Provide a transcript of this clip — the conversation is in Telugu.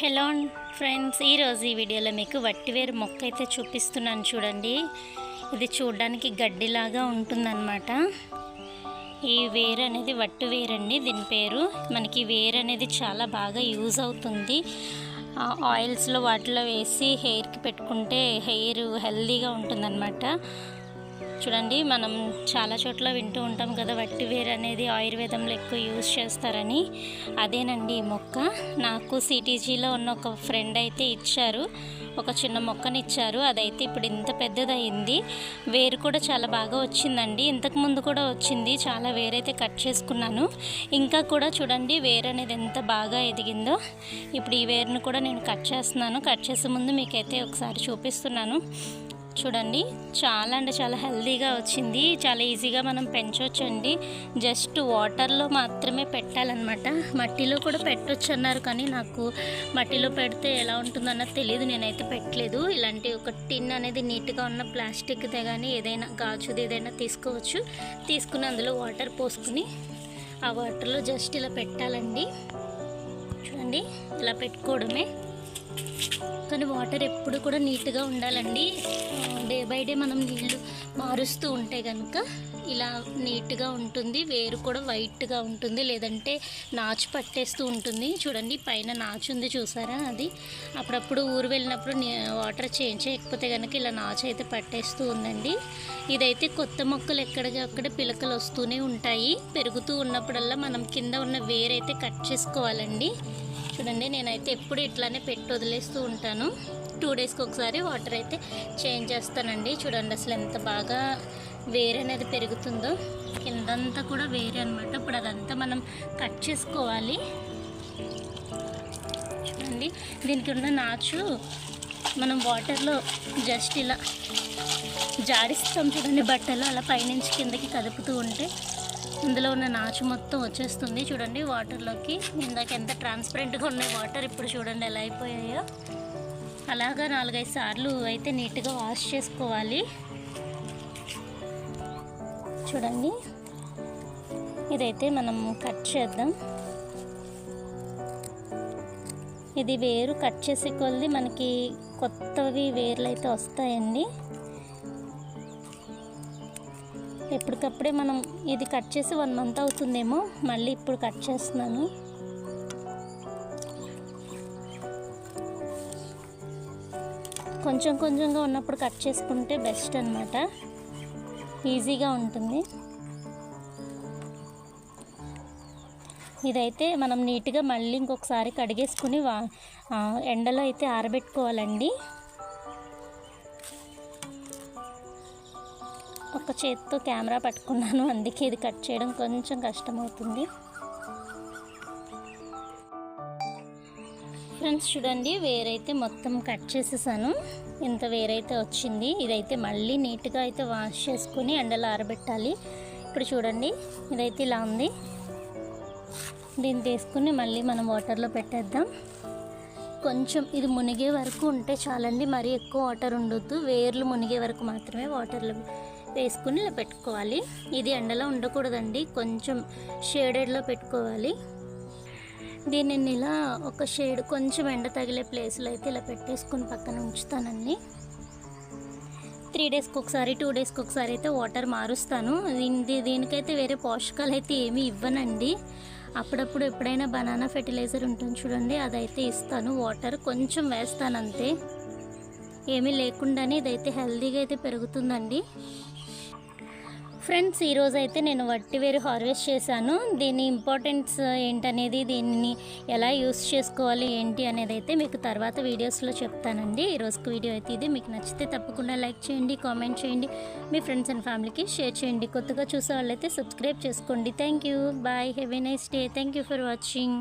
హలో ఫ్రెండ్స్ ఈరోజు ఈ వీడియోలో మీకు వట్టివేరు మొక్క అయితే చూపిస్తున్నాను చూడండి. ఇది చూడడానికి గడ్డిలాగా ఉంటుందన్నమాట. ఈ వేరు అనేది వట్టు వేరండి దీని పేరు. మనకి వేరు అనేది చాలా బాగా యూజ్ అవుతుంది. ఆ, ఆయిల్స్లో వాటిలో వేసి హెయిర్కి పెట్టుకుంటే హెయిర్ హెల్దీగా ఉంటుందన్నమాట. చూడండి మనం చాలా చోట్ల వింటూ ఉంటాం కదా వట్టి వేరు అనేది ఆయుర్వేదంలో ఎక్కువ యూజ్ చేస్తారని. అదేనండి ఈ మొక్క. నాకు సిటీజీలో ఉన్న ఒక ఫ్రెండ్ అయితే ఇచ్చారు. ఒక చిన్న మొక్కని ఇచ్చారు. అదైతే ఇప్పుడు ఇంత పెద్దదయ్యింది వేరు కూడా చాలా బాగా వచ్చిందండి. ఇంతకు ముందు కూడా వచ్చింది. చాలా వేరైతే కట్ చేసుకున్నాను. ఇంకా కూడా చూడండి వేరు అనేది ఎంత బాగా ఎదిగిందో. ఇప్పుడు ఈ వేరును కూడా నేను కట్ చేస్తున్నాను. కట్ చేసే ముందు మీకైతే ఒకసారి చూపిస్తున్నాను. చూడండి చాలా అంటే చాలా హెల్దీగా వచ్చింది. చాలా ఈజీగా మనం పెంచవచ్చండి జస్ట్ వాటర్లో మాత్రమే పెట్టాలన్నమాట. మట్టిలో కూడా పెట్టొచ్చు అన్నారు కానీ నాకు మట్టిలో పెడితే ఎలా ఉంటుందన్నది తెలియదు నేనైతే పెట్టలేదు. ఇలాంటి ఒక టిన్ అనేది నీట్గా ఉన్న ప్లాస్టిక్దే కానీ ఏదైనా గాజుది ఏదైనా తీసుకోవచ్చు. తీసుకుని అందులో వాటర్ పోసుకుని ఆ వాటర్లో జస్ట్ ఇలా పెట్టాలండి. చూడండి ఇలా పెట్టుకోవడమే. కానీ వాటర్ ఎప్పుడు కూడా నీట్గా ఉండాలండి. డే బై డే మనం నీళ్ళు మారుస్తూ ఉంటే కనుక ఇలా నీట్గా ఉంటుంది. వేరు కూడా వైట్గా ఉంటుంది. లేదంటే నాచు పట్టేస్తూ ఉంటుంది. చూడండి పైన నాచు ఉంది చూసారా అది? అప్పుడప్పుడు ఊరు వెళ్ళినప్పుడు వాటర్ చేంజ్ చేయకపోతే కనుక ఇలా నాచు అయితే పట్టేస్తూ ఉందండి. ఇదైతే కొత్త మొక్కలు ఎక్కడికక్కడ పిలకలు వస్తూనే ఉంటాయి. పెరుగుతూ ఉన్నప్పుడల్లా మనం కింద ఉన్న వేరైతే కట్ చేసుకోవాలండి. చూడండి నేనైతే ఎప్పుడు ఇట్లానే పెట్టి వదిలేస్తూ ఉంటాను. టూ డేస్కి ఒకసారి వాటర్ అయితే చేంజ్ చేస్తానండి. చూడండి అసలు ఎంత బాగా వేరు అనేది పెరుగుతుందో. కిందంతా కూడా వేరే అనమాట ఇప్పుడు అదంతా మనం కట్ చేసుకోవాలి. చూడండి దీనికి ఉన్న నాచు మనం వాటర్లో జస్ట్ ఇలా జారిస్తాం చూడండి బట్టలు అలా పైనుంచి కిందకి కదుపుతూ ఉంటే. ఇందులో ఉన్న నాచు మొత్తం వచ్చేస్తుంది. చూడండి వాటర్లోకి ఇందాక ఎంత ట్రాన్స్పరెంట్గా ఉన్నాయి వాటర్ ఇప్పుడు చూడండి ఎలా అయిపోయాయో. అలాగా నాలుగైదు సార్లు అయితే నీట్గా వాష్ చేసుకోవాలి. చూడండి ఇదైతే మనం కట్ చేద్దాం. ఇది వేరు కట్ చేసే కొలది మనకి కొత్తవి వేర్లు అయితే వస్తాయండి. ఎప్పటికప్పుడే మనం ఇది కట్ చేసి వన్ మంత్ అవుతుందేమో మళ్ళీ ఇప్పుడు కట్ చేస్తున్నాను. కొంచెం కొంచెంగా ఉన్నప్పుడు కట్ చేసుకుంటే బెస్ట్ అనమాట ఈజీగా ఉంటుంది. ఇదైతే మనం నీట్గా మళ్ళీ ఇంకొకసారి కడిగేసుకుని వా ఎండలో అయితే ఆరబెట్టుకోవాలండి. ఒక చేతితో కెమెరా పట్టుకున్నాను. అందుకే ఇది కట్ చేయడం కొంచెం కష్టమవుతుంది. ఫ్రెండ్స్ చూడండి వేరైతే మొత్తం కట్ చేసేసాను. ఇంత వేరైతే వచ్చింది. ఇదైతే మళ్ళీ నీట్గా అయితే వాష్ చేసుకుని ఎండలో ఆరబెట్టాలి. ఇప్పుడు చూడండి ఇదైతే ఇలా ఉంది. దీన్ని తీసుకుని మళ్ళీ మనం వాటర్లో పెట్టేద్దాం. కొంచెం ఇది మునిగే వరకు ఉంటే చాలండి. మరీ ఎక్కువ వాటర్ ఉండొద్దు. వేర్లు మునిగే వరకు మాత్రమే వాటర్లో వేసుకుని ఇలా పెట్టుకోవాలి. ఇది ఎండలో ఉండకూడదండి. కొంచెం షేడెడ్లో పెట్టుకోవాలి. దీనిని ఇలా ఒక షేడ్ కొంచెం ఎండ తగిలే ప్లేస్లో అయితే ఇలా పెట్టేసుకుని పక్కన ఉంచుతానండి. త్రీ డేస్కి ఒకసారి టూ డేస్కి ఒకసారి అయితే వాటర్ మారుస్తాను. దీని దీనికైతే వేరే పోషకాలు అయితే ఏమీ ఇవ్వనండి. అప్పుడప్పుడు ఎప్పుడైనా బనానా ఫెర్టిలైజర్ ఉంటుంది చూడండి అదైతే ఇస్తాను. వాటర్ కొంచెం వేస్తాను అంతే. ఏమీ లేకుండానే ఇదైతే హెల్తీగా అయితే పెరుగుతుందండి. ఫ్రెండ్స్ ఈరోజు అయితే నేను వట్టివేరు హార్వెస్ట్ చేశాను. దీని ఇంపార్టెన్స్ ఏంటనేది దీన్ని ఎలా యూస్ చేసుకోవాలి ఏంటి అనేది అయితే మీకు తర్వాత వీడియోస్లో చెప్తానండి. ఈరోజుకి వీడియో అయితే ఇది. మీకు నచ్చితే తప్పకుండా లైక్ చేయండి కామెంట్ చేయండి. మీ ఫ్రెండ్స్ అండ్ ఫ్యామిలీకి షేర్ చేయండి. కొత్తగా చూసే వాళ్ళైతే సబ్స్క్రైబ్ చేసుకోండి. Thank you. Bye. Have a nice day. Thank you for watching.